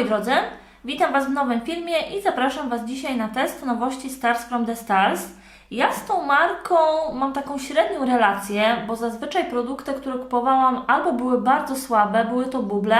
moi drodzy, witam Was w nowym filmie i zapraszam Was dzisiaj na test nowości Stars from the Stars. Ja z tą marką mam taką średnią relację, bo zazwyczaj produkty, które kupowałam albo były bardzo słabe, były to buble,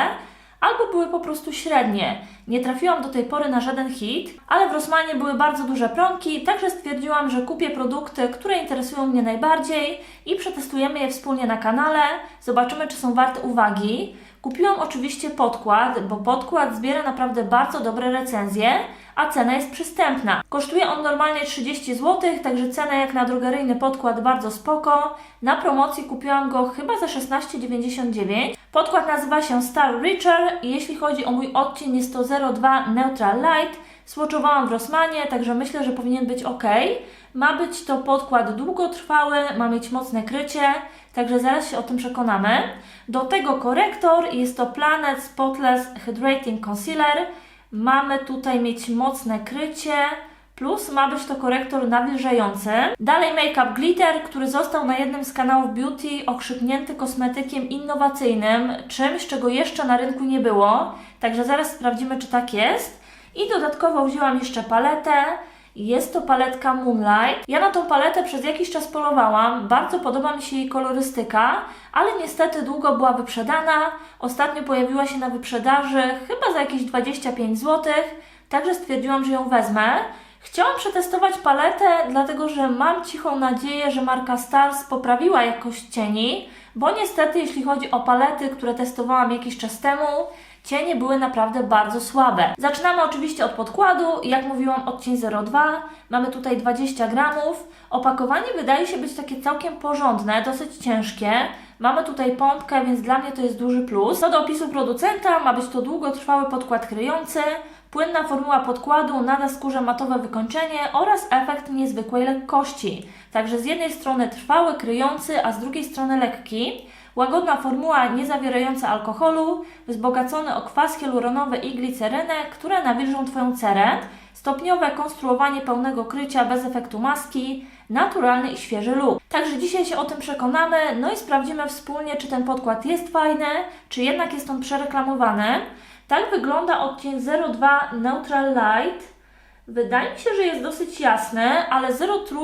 albo były po prostu średnie. Nie trafiłam do tej pory na żaden hit, ale w Rossmanie były bardzo duże promki, także stwierdziłam, że kupię produkty, które interesują mnie najbardziej i przetestujemy je wspólnie na kanale. Zobaczymy, czy są warte uwagi. Kupiłam oczywiście podkład, bo podkład zbiera naprawdę bardzo dobre recenzje, a cena jest przystępna. Kosztuje on normalnie 30 zł, także cena jak na drogeryjny podkład bardzo spoko. Na promocji kupiłam go chyba za 16,99. Podkład nazywa się Star Richer i jeśli chodzi o mój odcień jest to 02 Neutral Light. Swatchowałam w Rossmanie, także myślę, że powinien być ok. Ma być to podkład długotrwały, ma mieć mocne krycie, także zaraz się o tym przekonamy. Do tego korektor, jest to Planet Spotless Hydrating Concealer. Mamy tutaj mieć mocne krycie, plus ma być to korektor nawilżający. Dalej Make-up Glitter, który został na jednym z kanałów Beauty okrzyknięty kosmetykiem innowacyjnym, czymś, czego jeszcze na rynku nie było. Także zaraz sprawdzimy, czy tak jest. I dodatkowo wzięłam jeszcze paletę. Jest to paletka Moonlight. Ja na tą paletę przez jakiś czas polowałam. Bardzo podoba mi się jej kolorystyka, ale niestety długo była wyprzedana. Ostatnio pojawiła się na wyprzedaży chyba za jakieś 25 zł, także stwierdziłam, że ją wezmę. Chciałam przetestować paletę, dlatego że mam cichą nadzieję, że marka Stars poprawiła jakość cieni, bo niestety jeśli chodzi o palety, które testowałam jakiś czas temu, cienie były naprawdę bardzo słabe. Zaczynamy oczywiście od podkładu, jak mówiłam odcień 02, mamy tutaj 20 gramów. Opakowanie wydaje się być takie całkiem porządne, dosyć ciężkie. Mamy tutaj pompkę, więc dla mnie to jest duży plus. Co do opisu producenta, ma być to długotrwały podkład kryjący, płynna formuła podkładu nada skórze matowe wykończenie oraz efekt niezwykłej lekkości. Także z jednej strony trwały, kryjący, a z drugiej strony lekki. Łagodna formuła nie zawierająca alkoholu, wzbogacony o kwas hialuronowy i glicerynę, które nawilżą Twoją cerę. Stopniowe konstruowanie pełnego krycia bez efektu maski, naturalny i świeży look. Także dzisiaj się o tym przekonamy, no i sprawdzimy wspólnie, czy ten podkład jest fajny, czy jednak jest on przereklamowany. Tak wygląda odcień 02 Neutral Light. Wydaje mi się, że jest dosyć jasny, ale 03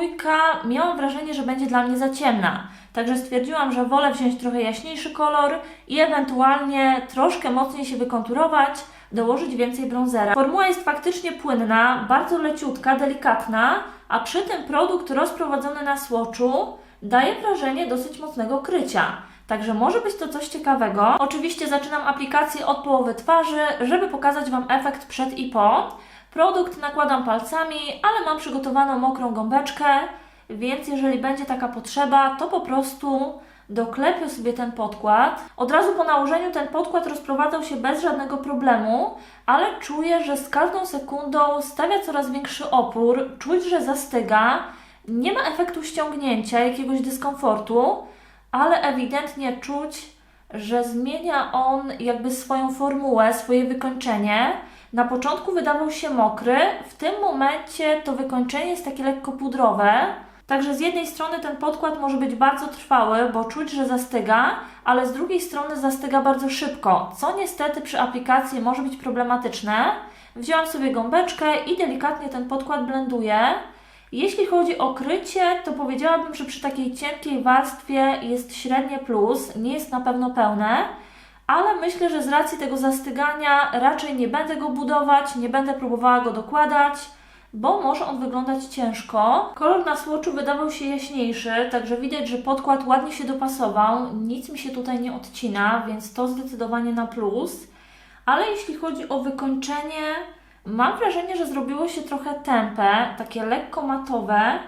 miałam wrażenie, że będzie dla mnie za ciemna. Także stwierdziłam, że wolę wziąć trochę jaśniejszy kolor i ewentualnie troszkę mocniej się wykonturować, dołożyć więcej bronzera. Formuła jest faktycznie płynna, bardzo leciutka, delikatna, a przy tym produkt rozprowadzony na słoczu daje wrażenie dosyć mocnego krycia. Także może być to coś ciekawego. Oczywiście zaczynam aplikację od połowy twarzy, żeby pokazać Wam efekt przed i po. Produkt nakładam palcami, ale mam przygotowaną mokrą gąbeczkę, więc jeżeli będzie taka potrzeba, to po prostu doklepię sobie ten podkład. Od razu po nałożeniu ten podkład rozprowadzał się bez żadnego problemu, ale czuję, że z każdą sekundą stawia coraz większy opór, czuć, że zastyga, nie ma efektu ściągnięcia, jakiegoś dyskomfortu, ale ewidentnie czuć, że zmienia on jakby swoją formułę, swoje wykończenie. Na początku wydawał się mokry, w tym momencie to wykończenie jest takie lekko pudrowe. Także z jednej strony ten podkład może być bardzo trwały, bo czuć, że zastyga, ale z drugiej strony zastyga bardzo szybko, co niestety przy aplikacji może być problematyczne. Wzięłam sobie gąbeczkę i delikatnie ten podkład blenduję. Jeśli chodzi o krycie, to powiedziałabym, że przy takiej cienkiej warstwie jest średnie plus, nie jest na pewno pełne, ale myślę, że z racji tego zastygania raczej nie będę go budować, nie będę próbowała go dokładać, bo może on wyglądać ciężko. Kolor na słoczu wydawał się jaśniejszy, także widać, że podkład ładnie się dopasował, nic mi się tutaj nie odcina, więc to zdecydowanie na plus. Ale jeśli chodzi o wykończenie, Mam wrażenie, że zrobiło się trochę tępe, takie lekko matowe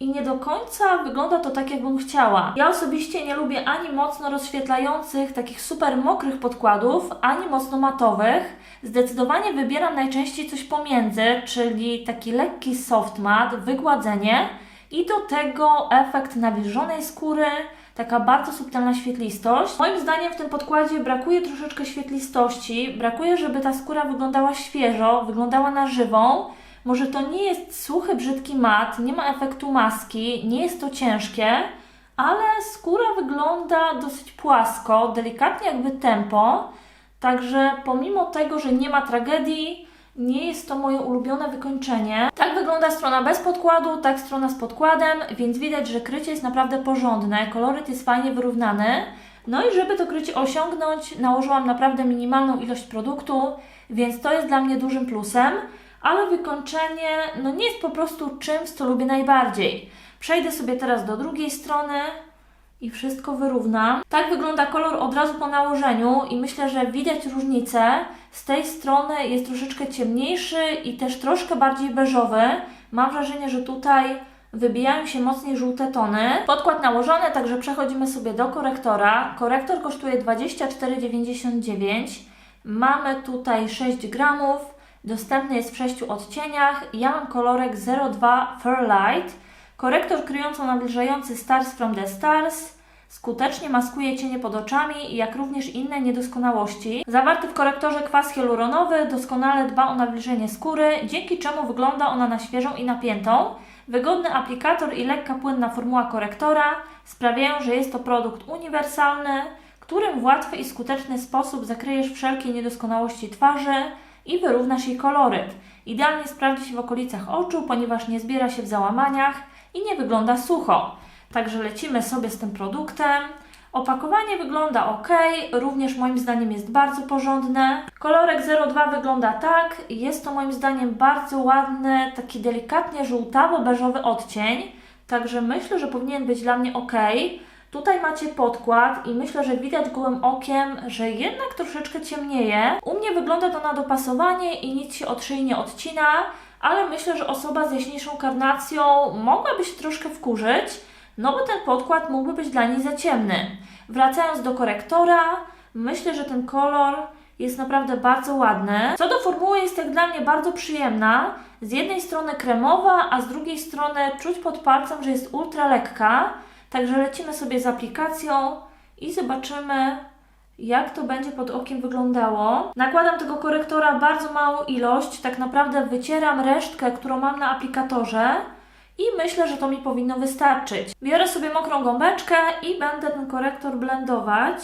i nie do końca wygląda to tak, jakbym chciała. Ja osobiście nie lubię ani mocno rozświetlających, takich super mokrych podkładów, ani mocno matowych. Zdecydowanie wybieram najczęściej coś pomiędzy, czyli taki lekki soft mat, wygładzenie i do tego efekt nawilżonej skóry, taka bardzo subtelna świetlistość. Moim zdaniem w tym podkładzie brakuje troszeczkę świetlistości, brakuje, żeby ta skóra wyglądała świeżo, wyglądała na żywą. Może to nie jest suchy, brzydki mat, nie ma efektu maski, nie jest to ciężkie, ale skóra wygląda dosyć płasko, delikatnie jakby tempo. Także pomimo tego, że nie ma tragedii, nie jest to moje ulubione wykończenie. Tak wygląda strona bez podkładu, tak strona z podkładem, więc widać, że krycie jest naprawdę porządne, koloryt jest fajnie wyrównany. No i żeby to krycie osiągnąć, nałożyłam naprawdę minimalną ilość produktu, więc to jest dla mnie dużym plusem, ale wykończenie no nie jest po prostu czymś, co lubię najbardziej. Przejdę sobie teraz do drugiej strony i wszystko wyrównam. Tak wygląda kolor od razu po nałożeniu i myślę, że widać różnicę. Z tej strony jest troszeczkę ciemniejszy i też troszkę bardziej beżowy. Mam wrażenie, że tutaj wybijają się mocniej żółte tony. Podkład nałożony, także przechodzimy sobie do korektora. Korektor kosztuje 24,99. Mamy tutaj 6 gramów. Dostępny jest w 6 odcieniach. Ja mam kolorek 02 Fairlight. Korektor kryjąco-nabliżający Stars from the Stars skutecznie maskuje cienie pod oczami, jak również inne niedoskonałości. Zawarty w korektorze kwas hialuronowy doskonale dba o nawilżenie skóry, dzięki czemu wygląda ona na świeżą i napiętą. Wygodny aplikator i lekka płynna formuła korektora sprawiają, że jest to produkt uniwersalny, którym w łatwy i skuteczny sposób zakryjesz wszelkie niedoskonałości twarzy i wyrównasz jej koloryt. Idealnie sprawdzi się w okolicach oczu, ponieważ nie zbiera się w załamaniach i nie wygląda sucho. Także lecimy sobie z tym produktem. Opakowanie wygląda ok, również moim zdaniem jest bardzo porządne. Kolorek 02 wygląda tak, jest to moim zdaniem bardzo ładny, taki delikatnie żółtawo-beżowy odcień, także myślę, że powinien być dla mnie ok. Tutaj macie podkład i myślę, że widać gołym okiem, że jednak troszeczkę ciemnieje. U mnie wygląda to na dopasowanie i nic się od szyi nie odcina, ale myślę, że osoba z jaśniejszą karnacją mogłaby się troszkę wkurzyć, no bo ten podkład mógłby być dla niej za ciemny. Wracając do korektora, myślę, że ten kolor jest naprawdę bardzo ładny. Co do formuły jest jak dla mnie bardzo przyjemna. Z jednej strony kremowa, a z drugiej strony czuć pod palcem, że jest ultra lekka. Także lecimy sobie z aplikacją i zobaczymy, jak to będzie pod okiem wyglądało. Nakładam tego korektora bardzo małą ilość, tak naprawdę wycieram resztkę, którą mam na aplikatorze i myślę, że to mi powinno wystarczyć. Biorę sobie mokrą gąbeczkę i będę ten korektor blendować.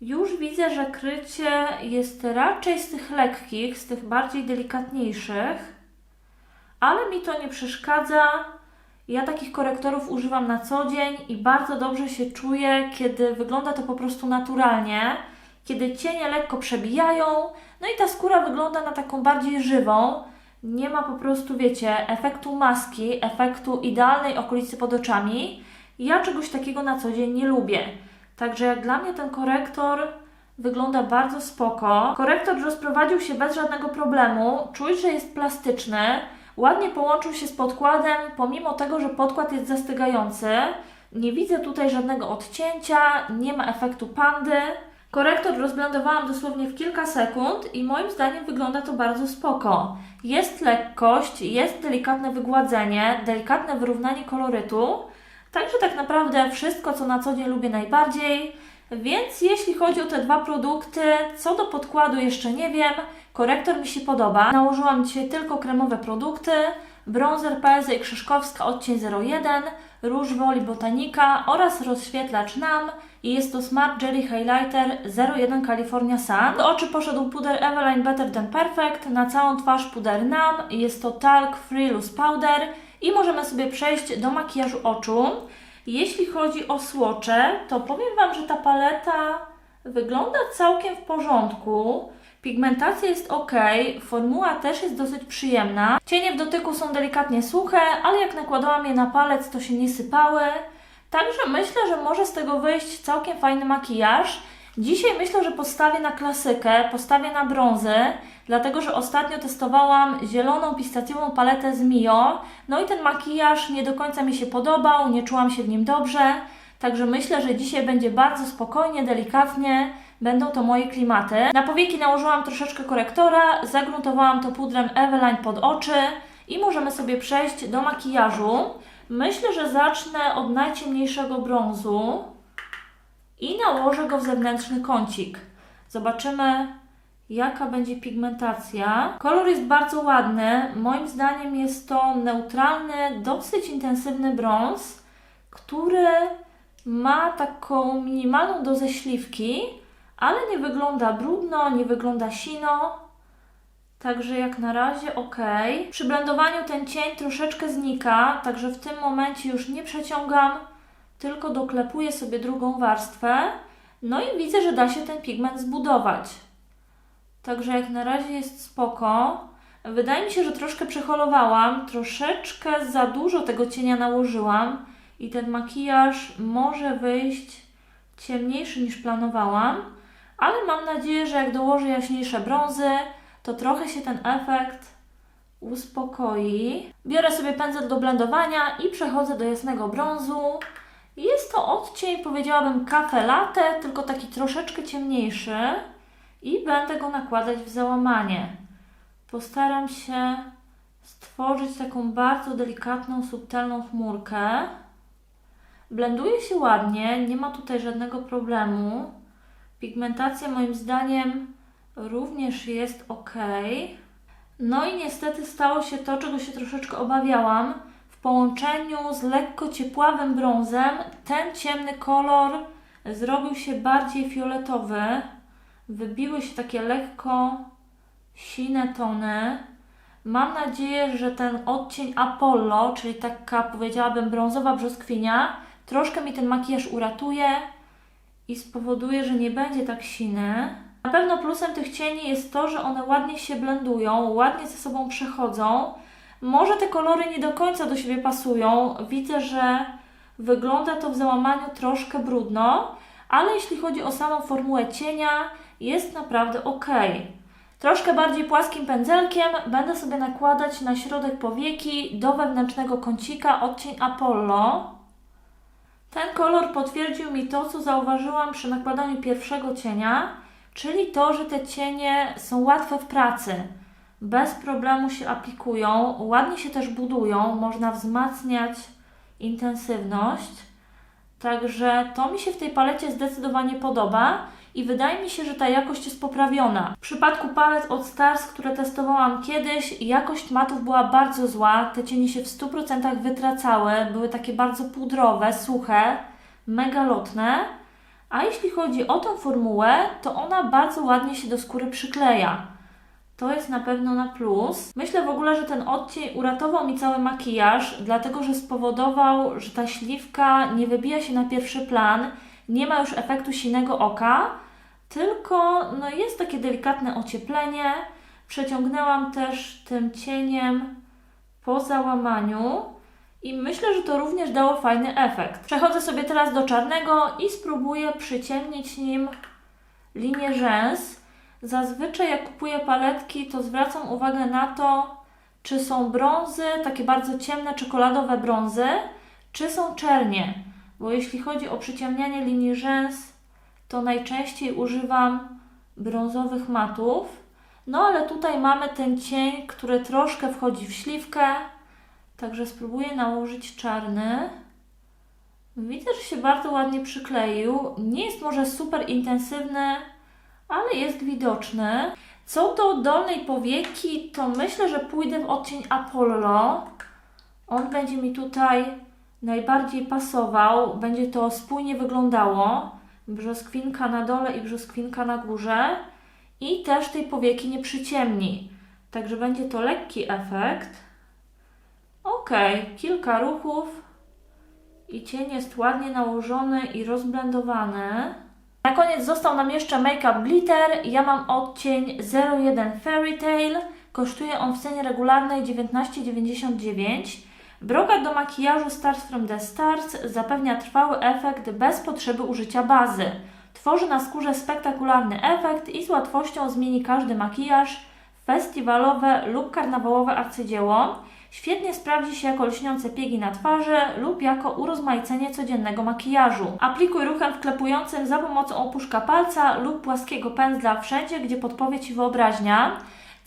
Już widzę, że krycie jest raczej z tych lekkich, z tych bardziej delikatniejszych, ale mi to nie przeszkadza. Ja takich korektorów używam na co dzień i bardzo dobrze się czuję, kiedy wygląda to po prostu naturalnie, kiedy cienie lekko przebijają, no i ta skóra wygląda na taką bardziej żywą. Nie ma po prostu, wiecie, efektu maski, efektu idealnej okolicy pod oczami. Ja czegoś takiego na co dzień nie lubię. Także jak dla mnie ten korektor wygląda bardzo spoko. Korektor rozprowadził się bez żadnego problemu. Czuć, że jest plastyczny. Ładnie połączył się z podkładem, pomimo tego, że podkład jest zastygający. Nie widzę tutaj żadnego odcięcia, nie ma efektu pandy. Korektor rozblendowałam dosłownie w kilka sekund i moim zdaniem wygląda to bardzo spoko. Jest lekkość, jest delikatne wygładzenie, delikatne wyrównanie kolorytu. Także tak naprawdę wszystko, co na co dzień lubię najbardziej. Więc jeśli chodzi o te dwa produkty, co do podkładu jeszcze nie wiem. Korektor mi się podoba. Nałożyłam dzisiaj tylko kremowe produkty. Bronzer PSA Krzyżkowska odcień 01, róż Woli Botanika oraz rozświetlacz NAM i jest to Smart Jelly Highlighter 01 California Sun. Do oczu poszedł puder Eveline Better Than Perfect, na całą twarz puder NAM, jest to Talc Free Loose Powder i możemy sobie przejść do makijażu oczu. Jeśli chodzi o słocze, to powiem Wam, że ta paleta wygląda całkiem w porządku. Pigmentacja jest ok, formuła też jest dosyć przyjemna. Cienie w dotyku są delikatnie suche, ale jak nakładałam je na palec, to się nie sypały. Także myślę, że może z tego wyjść całkiem fajny makijaż. Dzisiaj myślę, że postawię na klasykę, postawię na brązy, dlatego że ostatnio testowałam zieloną pistacjową paletę z Mio. No i ten makijaż nie do końca mi się podobał, nie czułam się w nim dobrze. Także myślę, że dzisiaj będzie bardzo spokojnie, delikatnie. Będą to moje klimaty. Na powieki nałożyłam troszeczkę korektora, zagruntowałam to pudrem Eveline pod oczy i możemy sobie przejść do makijażu. Myślę, że zacznę od najciemniejszego brązu i nałożę go w zewnętrzny kącik. Zobaczymy, jaka będzie pigmentacja. Kolor jest bardzo ładny. Moim zdaniem jest to neutralny, dosyć intensywny brąz, który ma taką minimalną dozę śliwki, ale nie wygląda brudno, nie wygląda sino. Także jak na razie ok. Przy blendowaniu ten cień troszeczkę znika, także w tym momencie już nie przeciągam, tylko doklepuję sobie drugą warstwę. No i widzę, że da się ten pigment zbudować. Także jak na razie jest spoko. Wydaje mi się, że troszkę przeholowałam, troszeczkę za dużo tego cienia nałożyłam i ten makijaż może wyjść ciemniejszy niż planowałam, ale mam nadzieję, że jak dołożę jaśniejsze brązy, to trochę się ten efekt uspokoi. Biorę sobie pędzel do blendowania i przechodzę do jasnego brązu. Jest to odcień, powiedziałabym, kafe latte, tylko taki troszeczkę ciemniejszy i będę go nakładać w załamanie. Postaram się stworzyć taką bardzo delikatną, subtelną chmurkę. Blenduje się ładnie, nie ma tutaj żadnego problemu. Pigmentacja moim zdaniem również jest ok. No i niestety stało się to, czego się troszeczkę obawiałam. W połączeniu z lekko ciepławym brązem ten ciemny kolor zrobił się bardziej fioletowy. Wybiły się takie lekko sine tony. Mam nadzieję, że ten odcień Apollo, czyli taka powiedziałabym brązowa brzoskwinia, troszkę mi ten makijaż uratuje i spowoduje, że nie będzie tak siny. Na pewno plusem tych cieni jest to, że one ładnie się blendują, ładnie ze sobą przechodzą. Może te kolory nie do końca do siebie pasują. Widzę, że wygląda to w załamaniu troszkę brudno, ale jeśli chodzi o samą formułę cienia, jest naprawdę ok. Troszkę bardziej płaskim pędzelkiem będę sobie nakładać na środek powieki do wewnętrznego kącika odcień Apollo. Ten kolor potwierdził mi to, co zauważyłam przy nakładaniu pierwszego cienia, czyli to, że te cienie są łatwe w pracy. Bez problemu się aplikują, ładnie się też budują, można wzmacniać intensywność. Także to mi się w tej palecie zdecydowanie podoba i wydaje mi się, że ta jakość jest poprawiona. W przypadku palet od Stars, które testowałam kiedyś, jakość matów była bardzo zła, te cienie się w 100% wytracały, były takie bardzo pudrowe, suche, mega lotne. A jeśli chodzi o tą formułę, to ona bardzo ładnie się do skóry przykleja. To jest na pewno na plus. Myślę w ogóle, że ten odcień uratował mi cały makijaż, dlatego że spowodował, że ta śliwka nie wybija się na pierwszy plan, nie ma już efektu sinego oka, tylko no, jest takie delikatne ocieplenie. Przeciągnęłam też tym cieniem po załamaniu i myślę, że to również dało fajny efekt. Przechodzę sobie teraz do czarnego i spróbuję przyciemnić nim linię rzęs. Zazwyczaj jak kupuję paletki, to zwracam uwagę na to, czy są brązy, takie bardzo ciemne, czekoladowe brązy, czy są czernie. Bo jeśli chodzi o przyciemnianie linii rzęs, to najczęściej używam brązowych matów. No ale tutaj mamy ten cień, który troszkę wchodzi w śliwkę, także spróbuję nałożyć czarny. Widzę, że się bardzo ładnie przykleił. Nie jest może super intensywny, ale jest widoczny. Co do dolnej powieki, to myślę, że pójdę w odcień Apollo. On będzie mi tutaj najbardziej pasował. Będzie to spójnie wyglądało. Brzoskwinka na dole i brzoskwinka na górze. I też tej powieki nie przyciemni. Także będzie to lekki efekt. Ok, kilka ruchów i cień jest ładnie nałożony i rozblendowany. Na koniec został nam jeszcze Makeup Glitter. Ja mam odcień 01 Fairy Tale. Kosztuje on w cenie regularnej 19,99. Brokat do makijażu Stars from the Stars zapewnia trwały efekt bez potrzeby użycia bazy. Tworzy na skórze spektakularny efekt i z łatwością zmieni każdy makijaż w festiwalowe lub karnawałowe arcydzieło. Świetnie sprawdzi się jako lśniące piegi na twarzy lub jako urozmaicenie codziennego makijażu. Aplikuj ruchem wklepującym za pomocą opuszka palca lub płaskiego pędzla wszędzie, gdzie podpowie Ci wyobraźnia.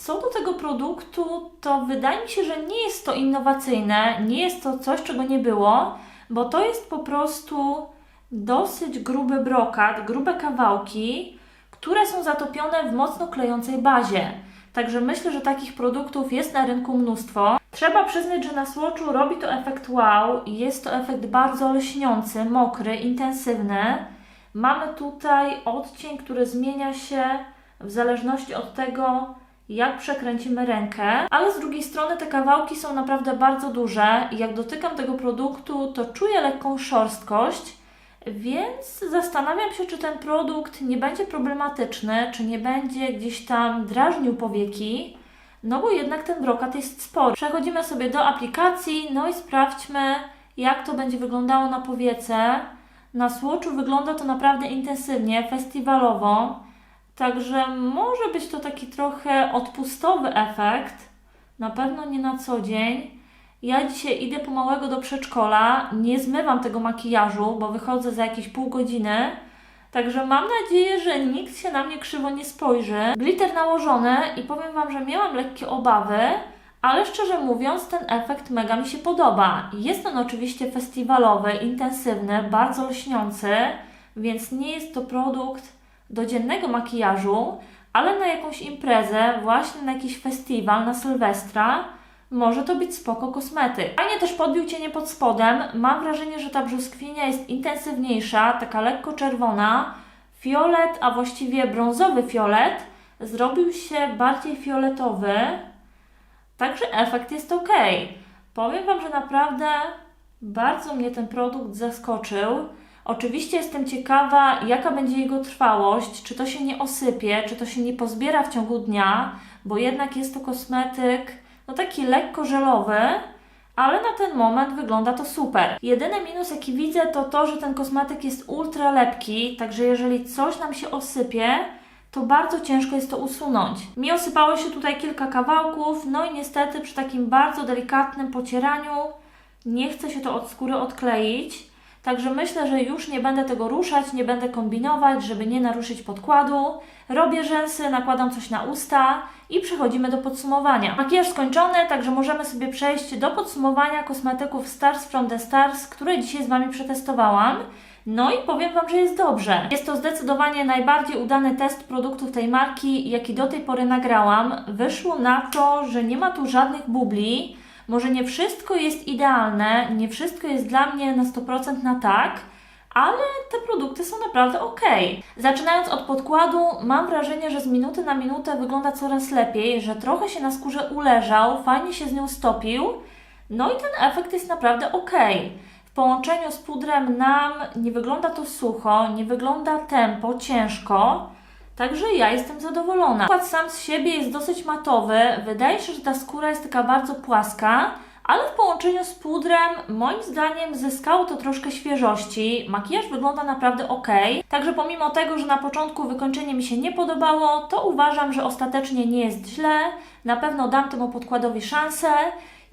Co do tego produktu, to wydaje mi się, że nie jest to innowacyjne, nie jest to coś, czego nie było, bo to jest po prostu dosyć gruby brokat, grube kawałki, które są zatopione w mocno klejącej bazie. Także myślę, że takich produktów jest na rynku mnóstwo. Trzeba przyznać, że na słoczu robi to efekt wow jest to efekt bardzo lśniący, mokry, intensywny. Mamy tutaj odcień, który zmienia się w zależności od tego, jak przekręcimy rękę, ale z drugiej strony te kawałki są naprawdę bardzo duże i jak dotykam tego produktu, to czuję lekką szorstkość, więc zastanawiam się, czy ten produkt nie będzie problematyczny, czy nie będzie gdzieś tam drażnił powieki, no bo jednak ten brokat jest spory. Przechodzimy sobie do aplikacji, no i sprawdźmy, jak to będzie wyglądało na powiece. Na słoczu wygląda to naprawdę intensywnie, festiwalowo. Także może być to taki trochę odpustowy efekt. Na pewno nie na co dzień. Ja dzisiaj idę po małego do przedszkola. Nie zmywam tego makijażu, bo wychodzę za jakieś pół godziny. Także mam nadzieję, że nikt się na mnie krzywo nie spojrzy. Glitter nałożony i powiem Wam, że miałam lekkie obawy, ale szczerze mówiąc, ten efekt mega mi się podoba. Jest on oczywiście festiwalowy, intensywny, bardzo lśniący, więc nie jest to produkt do dziennego makijażu, ale na jakąś imprezę, właśnie na jakiś festiwal, na Sylwestra, może to być spoko kosmetyk. Fajnie też podbił cienie pod spodem. Mam wrażenie, że ta brzoskwinia jest intensywniejsza, taka lekko czerwona. Fiolet, a właściwie brązowy fiolet, zrobił się bardziej fioletowy. Także efekt jest ok. Powiem Wam, że naprawdę bardzo mnie ten produkt zaskoczył. Oczywiście jestem ciekawa, jaka będzie jego trwałość, czy to się nie osypie, czy to się nie pozbiera w ciągu dnia, bo jednak jest to kosmetyk, no taki lekko żelowy, ale na ten moment wygląda to super. Jedyny minus, jaki widzę, to to, że ten kosmetyk jest ultra lepki, także jeżeli coś nam się osypie, to bardzo ciężko jest to usunąć. Mi osypało się tutaj kilka kawałków, no i niestety przy takim bardzo delikatnym pocieraniu nie chce się to od skóry odkleić. Także myślę, że już nie będę tego ruszać, nie będę kombinować, żeby nie naruszyć podkładu. Robię rzęsy, nakładam coś na usta i przechodzimy do podsumowania. Makijaż skończony, także możemy sobie przejść do podsumowania kosmetyków Stars from the Stars, które dzisiaj z Wami przetestowałam. No i powiem Wam, że jest dobrze. Jest to zdecydowanie najbardziej udany test produktów tej marki, jaki do tej pory nagrałam. Wyszło na to, że nie ma tu żadnych bubli. Może nie wszystko jest idealne, nie wszystko jest dla mnie na 100% na tak, ale te produkty są naprawdę ok. Zaczynając od podkładu, mam wrażenie, że z minuty na minutę wygląda coraz lepiej, że trochę się na skórze uleżał, fajnie się z nią stopił, no i ten efekt jest naprawdę ok. W połączeniu z pudrem nam nie wygląda to sucho, nie wygląda tempo, ciężko. Także ja jestem zadowolona. Podkład sam z siebie jest dosyć matowy. Wydaje się, że ta skóra jest taka bardzo płaska, ale w połączeniu z pudrem moim zdaniem zyskało to troszkę świeżości. Makijaż wygląda naprawdę ok. Także pomimo tego, że na początku wykończenie mi się nie podobało, to uważam, że ostatecznie nie jest źle. Na pewno dam temu podkładowi szansę.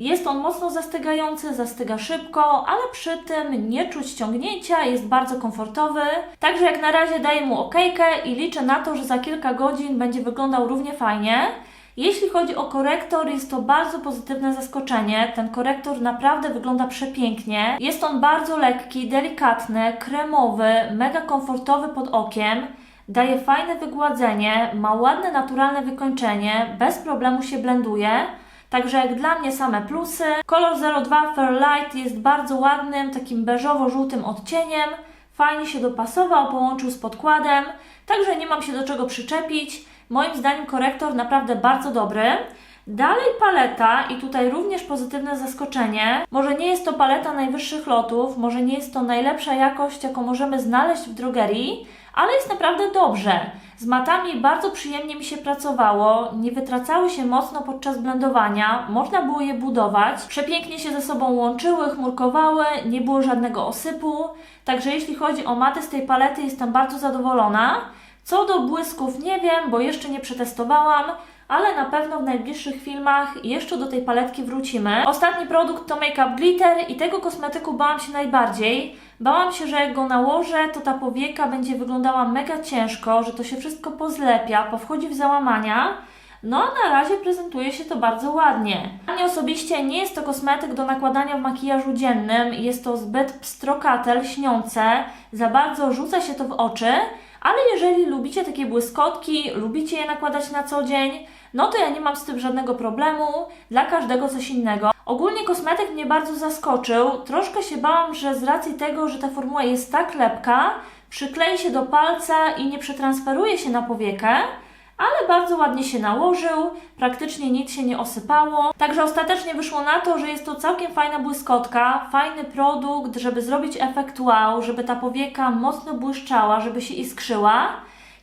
Jest on mocno zastygający, zastyga szybko, ale przy tym nie czuć ciągnięcia, jest bardzo komfortowy. Także jak na razie daję mu okejkę i liczę na to, że za kilka godzin będzie wyglądał równie fajnie. Jeśli chodzi o korektor, jest to bardzo pozytywne zaskoczenie. Ten korektor naprawdę wygląda przepięknie. Jest on bardzo lekki, delikatny, kremowy, mega komfortowy pod okiem. Daje fajne wygładzenie, ma ładne, naturalne wykończenie, bez problemu się blenduje. Także jak dla mnie same plusy. Kolor 02 Fairlight jest bardzo ładnym, takim beżowo-żółtym odcieniem. Fajnie się dopasował, połączył z podkładem, także nie mam się do czego przyczepić. Moim zdaniem korektor naprawdę bardzo dobry. Dalej paleta i tutaj również pozytywne zaskoczenie. Może nie jest to paleta najwyższych lotów, może nie jest to najlepsza jakość, jaką możemy znaleźć w drogerii, ale jest naprawdę dobrze. Z matami bardzo przyjemnie mi się pracowało, nie wytracały się mocno podczas blendowania, można było je budować, przepięknie się ze sobą łączyły, chmurkowały, nie było żadnego osypu, także jeśli chodzi o maty z tej palety jestem bardzo zadowolona. Co do błysków nie wiem, bo jeszcze nie przetestowałam, ale na pewno w najbliższych filmach jeszcze do tej paletki wrócimy. Ostatni produkt to Make Up Glitter i tego kosmetyku bałam się najbardziej. Bałam się, że jak go nałożę, to ta powieka będzie wyglądała mega ciężko, że to się wszystko pozlepia, powchodzi w załamania. No na razie prezentuje się to bardzo ładnie. Dla mnie osobiście nie jest to kosmetyk do nakładania w makijażu dziennym, jest to zbyt pstrokate, lśniące, za bardzo rzuca się to w oczy, ale jeżeli lubicie takie błyskotki, lubicie je nakładać na co dzień, no to ja nie mam z tym żadnego problemu, dla każdego coś innego. Ogólnie kosmetyk mnie bardzo zaskoczył, troszkę się bałam, że z racji tego, że ta formuła jest tak lepka, przyklei się do palca i nie przetransferuje się na powiekę, ale bardzo ładnie się nałożył, praktycznie nic się nie osypało. Także ostatecznie wyszło na to, że jest to całkiem fajna błyskotka, fajny produkt, żeby zrobić efekt wow, żeby ta powieka mocno błyszczała, żeby się iskrzyła.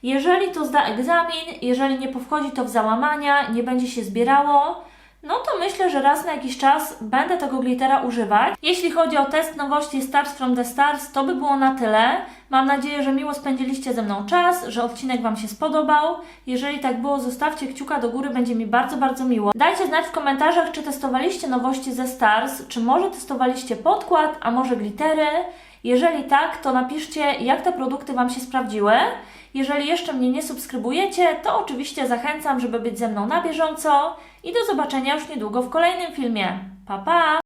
Jeżeli to zda egzamin, jeżeli nie powchodzi to w załamania, nie będzie się zbierało, no to myślę, że raz na jakiś czas będę tego glittera używać. Jeśli chodzi o test nowości Stars from the Stars, to by było na tyle. Mam nadzieję, że miło spędziliście ze mną czas, że odcinek Wam się spodobał. Jeżeli tak było, zostawcie kciuka do góry, będzie mi bardzo, bardzo miło. Dajcie znać w komentarzach, czy testowaliście nowości ze Stars, czy może testowaliście podkład, a może glittery. Jeżeli tak, to napiszcie, jak te produkty Wam się sprawdziły. Jeżeli jeszcze mnie nie subskrybujecie, to oczywiście zachęcam, żeby być ze mną na bieżąco i do zobaczenia już niedługo w kolejnym filmie. Pa pa!